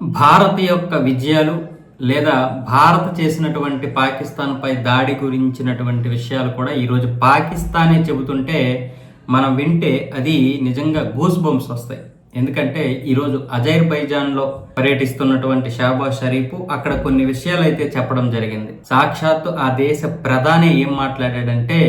భారత్ యొక్క విజయాలు లేదా భారత్ చేసినటువంటి పాకిస్తాన్పై దాడి గురించినటువంటి విషయాలు కూడా ఈరోజు పాకిస్తానే చెబుతుంటే మనం వింటే అది నిజంగా గూస్ బంప్స్ వస్తాయి. ఎందుకంటే ఈరోజు అజైర్బైజాన్లో పర్యటిస్తున్నటువంటి షాబాజ్ షరీఫ్ అక్కడ కొన్ని విషయాలు అయితే చెప్పడం జరిగింది. సాక్షాత్తు ఆ దేశ ప్రధాని ఏం మాట్లాడాడంటే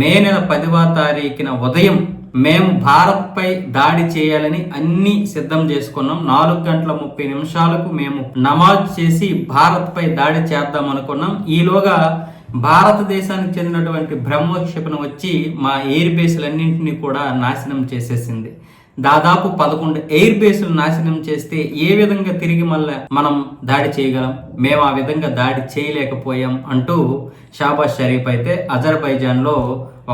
మే నెల పదివ తారీఖున ఉదయం మేము భారత్పై దాడి చేయాలని అన్ని సిద్ధం చేసుకున్నాం. నాలుగు గంటల ముప్పై నిమిషాలకు మేము నమాజ్ చేసి భారత్పై దాడి చేద్దాం అనుకున్నాం. ఈలోగా భారతదేశానికి చెందినటువంటి బ్రహ్మోక్షిపణ వచ్చి మా ఎయిర్ బేస్లన్నింటినీ కూడా నాశనం చేసేసింది. దాదాపు పదకొండు ఎయిర్ బేస్లు నాశనం చేస్తే ఏ విధంగా తిరిగి మళ్ళీ మనం దాడి చేయగలం? మేము ఆ విధంగా దాడి చేయలేకపోయాం అంటూ షాబాజ్ షరీఫ్ అయితే అజర్బైజాన్లో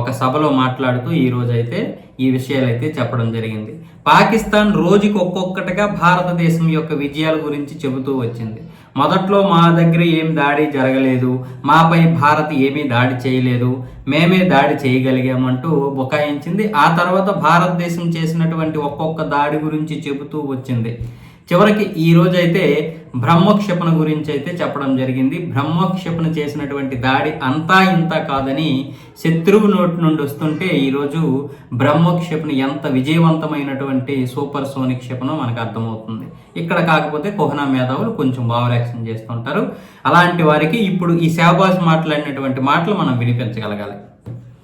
ఒక సభలో మాట్లాడుతూ ఈ రోజైతే అయితే ఈ విషయాలు అయితే చెప్పడం జరిగింది. పాకిస్తాన్ రోజుకి ఒక్కొక్కటిగా భారతదేశం యొక్క విజయాల గురించి చెబుతూ వచ్చింది. మొదట్లో మా దగ్గర ఏం దాడి జరగలేదు మాపై భారత్ ఏమీ దాడి చేయలేదు మేమే దాడి చేయగలిగామంటూ బుకాయించింది. ఆ తర్వాత భారతదేశం చేసినటువంటి ఒక్కొక్క దాడి గురించి చెబుతూ వచ్చింది. చివరికి ఈ రోజు అయితే బ్రహ్మక్షేపణ గురించి అయితే చెప్పడం జరిగింది. బ్రహ్మక్షేపణ చేసినటువంటి దాడి అంతా ఇంత కాదని శత్రువు నోటి నుండి వస్తుంటే ఈరోజు బ్రహ్మక్షేపణ ఎంత విజయవంతమైనటువంటి సూపర్ సోనిక్ క్షేపణం మనకు అర్థమవుతుంది. ఇక్కడ కాకపోతే కోహనా మేధావులు కొంచెం భావరాక్షన్ చేస్తుంటారు. అలాంటి వారికి ఇప్పుడు ఈ శాబాస్ మాట్లాడినటువంటి మాటలు మనం వినిపించగలగాలి.